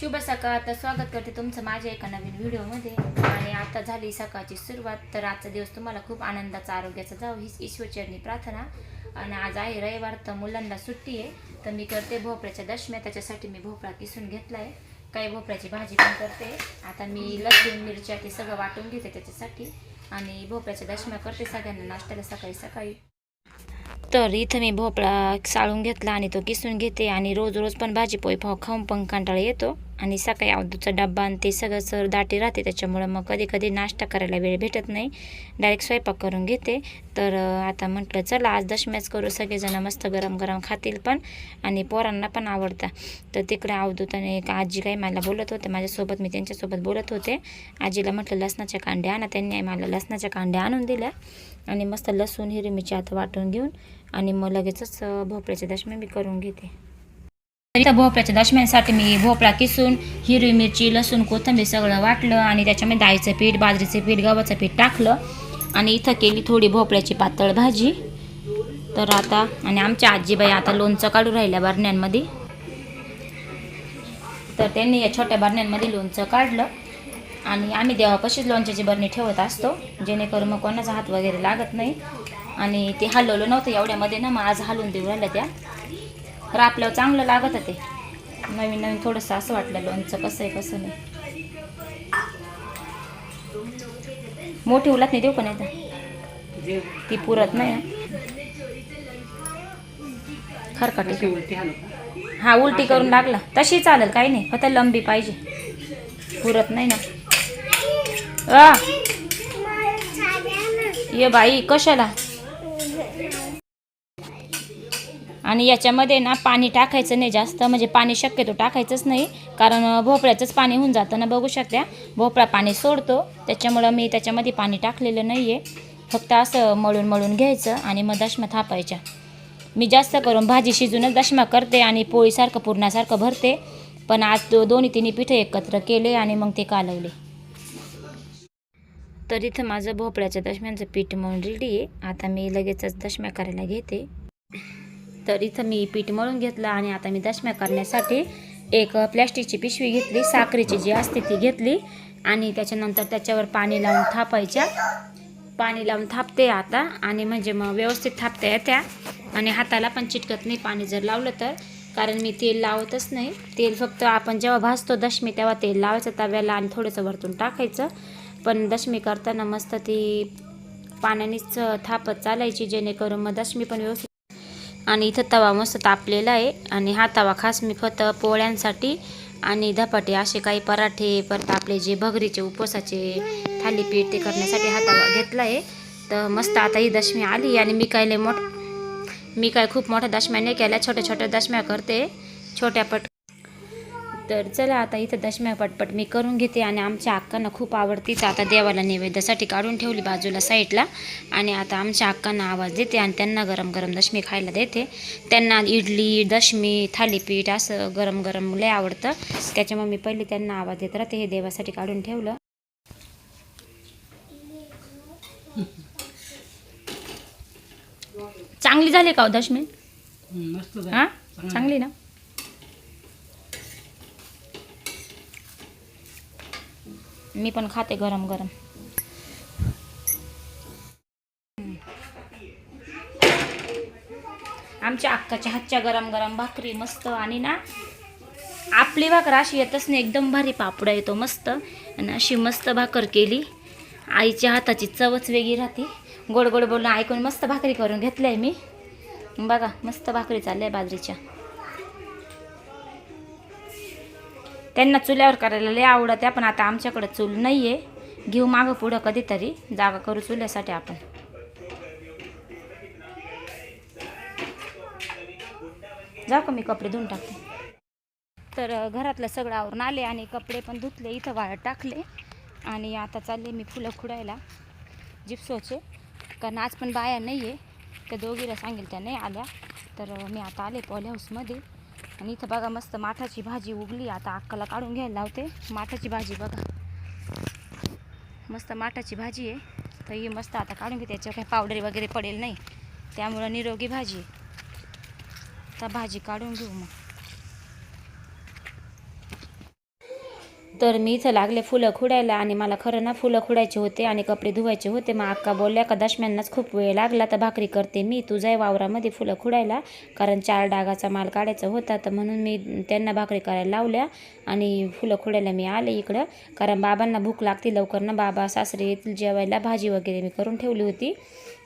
शुभ सकाळ तर स्वागत करते तुमचं माझ्या एका नवीन व्हिडिओमध्ये. आणि आता झाली सकाळची सुरुवात. तर आजचा दिवस तुम्हाला खूप आनंदाचा आरोग्याचा जाऊ हीच ईश्वरचरणी प्रार्थना. आणि आज आहे रविवार तर मुलांना सुट्टी आहे. तर मी करते भोपळ्याच्या दशम्या. त्याच्यासाठी मी भोपळा किसून घेतला आहे काही भोपळ्याची भाजी पण करते. आता मी लसूण मिरच्या ते सगळं वाटून घेते त्याच्यासाठी. आणि भोपळ्याच्या दशम्या करते सगळ्यांना. नाश्त्याला सकाळी सकाळी. तर इथं मी भोपळा साळून घेतला आणि तो किसून घेते. आणि रोज रोज पण भाजी पोई पाव खाऊन पण कंटाळा येतो. आणि सकाळी अवधूचा डब्बा आणि ते सगळं सर दाटी राहते त्याच्यामुळं मग कधी कधी नाश्ता करायला वेळ भेटत नाही. डायरेक्ट स्वयंपाक करून घेते. तर आता म्हटलं चला आज दशम्याच करू. सगळेजण मस्त गरम गरम खातील पण आणि पोरांना पण आवडतं. तर तिकडे अवधूत आणि एक आजी काही मला बोलत होते माझ्यासोबत मी त्यांच्यासोबत बोलत होते. आजीला म्हटलं लसणाच्या कांड्या आणा. त्यांनी मला लसणाच्या कांड्या आणून दिल्या आणि मस्त लसूण हिरमीची आता वाटून घेऊन आणि मग लगेचच भोपळ्याच्या दशमी दशम्या मी करून घेते. तर इथं भोपळ्याच्या दशम्यांसाठी मी भोपळा किसून हिरवी मिरची लसूण कोथिंबीर सगळं वाटलं आणि त्याच्यामध्ये डाळीचं पीठ बाजरीचं पीठ गव्हाचं पीठ टाकलं आणि इथं केली थोडी भोपळ्याची पातळ भाजी. तर आता आणि आमच्या आजीबाई आता लोणचं काढू राहिल्या बरण्यांमध्ये. तर त्यांनी या छोट्या बरण्यांमध्ये लोणचं काढलं. आणि आम्ही देवापाशीच लोणच्याची बरणी ठेवत असतो जेणेकरून मग कोणाचा हात वगैरे लागत नाही. आणि ते हलवलं नव्हतं एवढ्यामध्ये ना मग आज हलवून देऊ राहिलं त्या. तर आपल्याला चांगलं लागत ते नवीन नवीन थोडंसं असं वाटलं लोणचं कसं आहे कसं नाही. मोठी उलट नाही देऊ का नाही ती पुरत नाही खरकटी हा उलटी करून लागला तशी चालेल काही नाही. फक्त लंबी पाहिजे. पुरत नाही ना. ये बाई कशाला? आणि याच्यामध्ये ना पाणी टाकायचं नाही जास्त म्हणजे पाणी शक्यतो टाकायचंच नाही कारण भोपळ्याचंच पाणी होऊन जातं ना बघू शकता. भोपळा पाणी सोडतो त्याच्यामुळं मी त्याच्यामध्ये पाणी टाकलेलं नाही आहे फक्त असं मळून मळून घ्यायचं आणि मग दशमा थापायच्या. मी जास्त करून भाजी शिजूनच दशमा करते आणि पोळीसारखं पुरणासारखं भरते. पण आज दो दोन्ही तिन्ही पिठं एकत्र केले आणि मग ते कालवले. तर इथं माझं भोपळ्याच्या दशम्यांचं पीठ म्हणून रेडी आहे. आता मी लगेचच दशम्या करायला घेते. तर इथं मी पीठ मळून घेतलं आणि आता मी दशम्या करण्यासाठी एक प्लॅस्टिकची पिशवी घेतली साखरेची जी असते ती घेतली आणि त्याच्यानंतर त्याच्यावर पाणी लावून थापायच्या. पाणी लावून थापते आता आणि म्हणजे मग व्यवस्थित थापता येत्या आणि हाताला पण चिटकत नाही पाणी जर लावलं तर. कारण मी तेल लावतच नाही. तेल फक्त आपण जेव्हा भाजतो दशमी तेव्हा तेल लावायचं तव्याला आणि थोडंसं वरतून टाकायचं. पण दशमी करताना मस्त ती पाण्यानेच थापत चालायची जेणेकरून मग दशमी पण व्यवस्थित आणि इथं तवा मस्त तापलेला आहे. आणि हा तवा खास मी फक्त पोळ्यांसाठी आणि धपाटे असे काही पराठे परत आपले जे भगरीचे उपवासाचे थालीपीठ ते करण्यासाठी हा तवा घेतला आहे. तर मस्त आता ही दशमी आली आणि मी काय लय मोठ मी काय खूप मोठ्या दशम्या नाही केल्या छोट्या छोट्या दशम्या करते. छोट्या पट तर चला आता इथं दशम्या पटपट मी करून घेते आणि आमच्या अक्कांना खूप आवडती. तर आता देवाला नैवेद्यासाठी काढून ठेवली बाजूला साईडला. आणि आता आमच्या अक्कांना आवाज देते आणि त्यांना गरम गरम दशमी खायला देते. त्यांना इडली दशमी थालीपीठ असं गरम गरम लय आवडतं. त्याच्यामुळे मी पहिले त्यांना आवाज देत राहते. हे देवासाठी काढून ठेवलं. चांगली झाली का हो दशमी? हां? चांगली ना? मी पण खाते गरम गरम. आमच्या अक्काच्या हातच्या गरम गरम भाकरी मस्त आणि ना आपली भाकर अशी येतच नाही एकदम भारी पापडा येतो मस्त. आणि अशी मस्त भाकर केली. आईच्या हाताची चवच वेगळी राहते. गोड गोड बोलणं ऐकून मस्त भाकरी करून घेतलंय मी. बघा मस्त भाकरी चालल्या बाजरीच्या. त्यांना चुल्यावर करायला लय आवडत पण आता आमच्याकडे चूल नाही आहे घेऊ मागं पुढं कधीतरी जागा करू चुल्यासाठी आपण. जाऊ का मी कपडे धुवून टाकते. तर घरातलं सगळं आवरून आले आणि कपडे पण धुतले इथं वाळत टाकले. आणि आता चालले मी फुलं खुडायला जिप्सोचे. कारण आज पण बाया नाही आहे त्या दोघीला सांगेल त्या नाही आल्या. तर मी आता आले पॉली हाऊसमध्ये. आणि इथं बघा मस्त माठाची भाजी उगली. आता अक्काला काढून घ्यायला लावते. माठाची भाजी बघा. मस्त माठाची भाजी आहे. तर ही मस्त आता काढून घेते. त्याच्यावर काही पावडर वगैरे पडेल नाही. त्यामुळं निरोगी भाजी आहे. तर भाजी काढून घेऊ मग. तर मी इथं लागले फुलं खुडायला आणि मला खरं ना फुलं खुडायचे होते आणि कपडे धुवायचे होते. मग अक्का बोलल्या का दशम्यांनाच खूप वेळ लागला तर भाकरी करते मी. तू वावरामध्ये फुलं खुडायला कारण चार डागाचा माल काढायचा होता तर म्हणून मी त्यांना भाकरी करायला लावल्या आणि फुलं खुडायला मी आले इकडं. कारण बाबांना भूक लागते लवकर ना बाबा सासरे येतील जेवायला भाजी वगैरे मी करून ठेवली होती.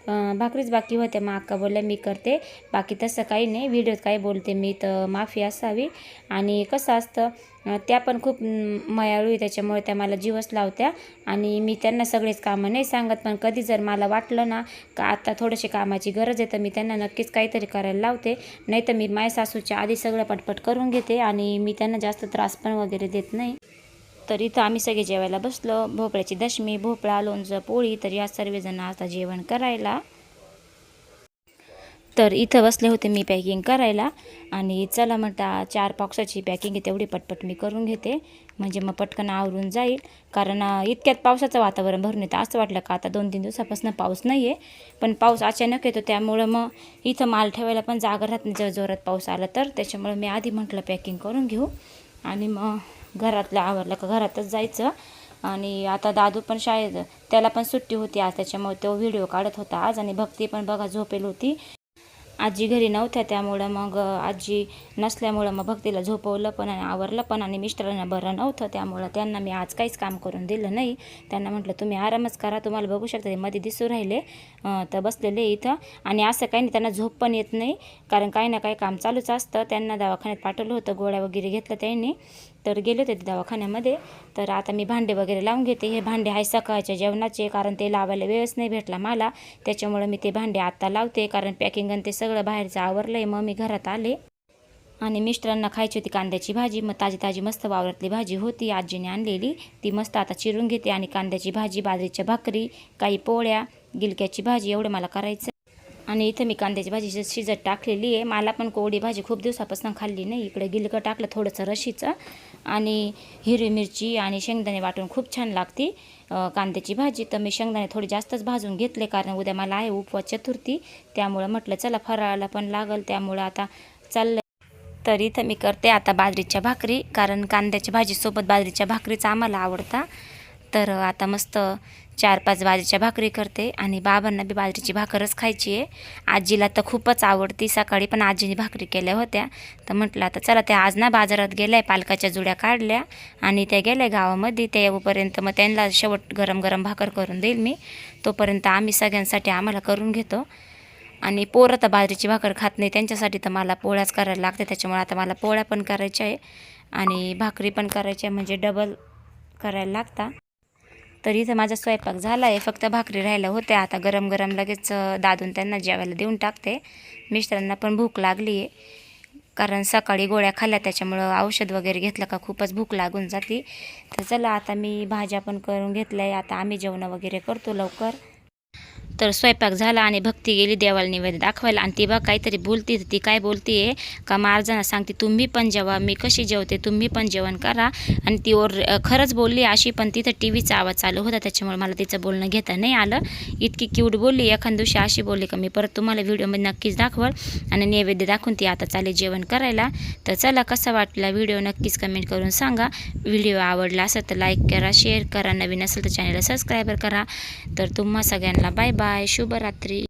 भाकरीच बाकी होत्या. मग अक्का बोलल्या मी करते. बाकी तसं काही नाही. व्हिडिओत काय बोलते मी तर माफी असावी. आणि कसं असतं त्या पण खूप मयाळू आहे त्याच्यामुळे त्या मला जीवच लावत्या. आणि मी त्यांना सगळेच कामं नाही सांगत पण कधी जर मला वाटलं ना का आता थोडीशी कामाची गरज आहे तर मी त्यांना नक्कीच काहीतरी करायला लावते. नाही तर मी माझ्या सासूच्या आधी सगळं पटपट करून घेते आणि मी त्यांना जास्त त्रास पण वगैरे देत नाही. तर इथं आम्ही सगळे जेवायला बसलो. भोपळ्याची दशमी भोपळा लोणचं पोळी तर या सर्वजण आता जेवण करायला. तर इथं बसले होते मी पॅकिंग करायला. आणि चला म्हणता चार बॉक्साची पॅकिंग आहे तेवढी पटपट मी करून घेते. म्हणजे मग पटकन आवरून जाईल. कारण इतक्यात पावसाचं वातावरण भरून येतं. असं वाटलं का आता दोन तीन दिवसापासून पाऊस नाही आहे पण पाऊस अचानक येतो. त्यामुळं मग इथं माल ठेवायला पण जागा राहत नाही. जर जोरात पाऊस आला तर. त्याच्यामुळं मी आधी म्हटलं पॅकिंग करून घेऊ. आणि मग घरातलं आवरलं का? घरातच जायचं. आणि आता दादू पण शाळेत त्याला पण सुट्टी होती आज. त्याच्यामुळे तो व्हिडिओ काढत होता आज. आणि भक्ती पण बघा झोपेल होती. आजी घरी नव्हत्या त्यामुळं मग आजी नसल्यामुळं मग भक्तीला झोपवलं पण आणि आवरलं पण आणि मिस्टरांना बरं नव्हतं. त्यामुळं त्यांना मी आज काहीच काम करून दिलं नाही. त्यांना म्हटलं तुम्ही आरामच करा तुम्हाला बघू शकता ते मध्ये दिसू राहिले तर बसलेले इथं. आणि असं काही नाही त्यांना झोप पण येत नाही. कारण काही ना काही काम चालूच असतं. त्यांना दवाखान्यात पाठवलं होतं गोळ्या वगैरे घेतलं त्यांनी. तर गेले होते ते दवाखान्यामध्ये. तर आता मी भांडे वगैरे लावून घेते. हे भांडे आहे सकाळच्या जेवणाचे कारण ते लावायला वेळच नाही भेटला मला. त्याच्यामुळं मी ते भांडे आत्ता लावते कारण पॅकिंग आणि ते सगळं बाहेरचं आवरलं आहे मग मी घरात आले आणि मिस्टरांना खायची होती कांद्याची भाजी. मग ताजी ताजी मस्त वावरातली भाजी होती. आजीने आणलेली. ती मस्त आता चिरून घेते आणि कांद्याची भाजी बाजरीच्या भाकरी काही पोळ्या गिलक्याची भाजी एवढं मला करायचं आणि इथं मी कांद्याची भाजी शिजत टाकलेली आहे मला पण कोवडी भाजी खूप दिवसापासून खाल्ली नाही. इकडे गिलकं टाकलं थोडंसं रशीचं. आणि हिरवी मिरची आणि शेंगदाणे वाटून खूप छान लागते कांद्याची भाजी. तर मी शेंगदाणे थोडे जास्तच भाजून घेतले कारण उद्या मला आहे उपवास चतुर्थी. त्यामुळं म्हटलं चला फराळाला पण लागल. त्यामुळं आता चाललं तर इथं मी करते आता बाजरीच्या भाकरी कारण कांद्याच्या भाजीसोबत बाजरीच्या भाकरीचं आम्हाला आवडता. तर आता मस्त चार पाच बाजरीच्या भाकरी करते आणि बाबांना बी बाजरीची भाकरच खायची आहे. आजीला तर खूपच आवडती सकाळी पण आजीने भाकरी केल्या होत्या. तर म्हटलं आता चला त्या आज ना बाजारात गेल्या पालकाच्या जुड्या काढल्या आणि त्या गेल्या गावामध्ये. त्यापर्यंत मग त्यांना शेवट गरम गरम भाकर करून देईल मी. तोपर्यंत आम्ही सगळ्यांसाठी आम्हाला करून घेतो. आणि पोरं तर बाजरीची भाकर खात नाही त्यांच्यासाठी तर मला पोळ्याच करायला लागते. त्याच्यामुळे आता मला पोळ्या पण करायच्या आहे आणि भाकरी पण करायच्या आहे म्हणजे डबल करायला लागता. तर इथं माझा स्वयंपाक झाला आहे फक्त भाकरी राहिल्या होत्या. आता गरम गरम लगेच दादून त्यांना जेवायला देऊन टाकते. मिस्टरांना पण भूक लागली आहे कारण सकाळी गोळ्या खाल्ल्या त्याच्यामुळं औषध वगैरे घेतलं का खूपच भूक लागून जाते. तर चला आता मी भाज्या पण करून घेतल्या आहे आता आम्ही जेवणं वगैरे करतो लवकर. तर स्वयंपाक झाला आणि भक्ती गेली देवाला निवेद्य दाखवायला. आणि ती बा काहीतरी बोलती तर ती काय बोलती आहे का महाराजांना सांगते तुम्ही पण जेवा मी कशी जेवते तुम्ही पण जेवण करा. आणि ती ओर खरंच बोलली अशी पण तिथं टी व्हीचा आवाज चालू होता त्याच्यामुळे मला तिचं बोलणं घेता नाही आलं. इतकी क्यूट बोलली एखाद दिवशी अशी बोलली का मी? परत तुम्हाला व्हिडिओमध्ये नक्कीच दाखवल आणि नैवेद्य दाखवून ती आता चालेल जेवण करायला. तर चला कसा वाटला व्हिडिओ नक्कीच कमेंट करून सांगा. व्हिडिओ आवडला असेल तर लाईक करा शेअर करा. नवीन असेल तर चॅनलला सबस्क्राईबर करा. तर तुम्हा सगळ्यांना बाय बाय. Shubaratri.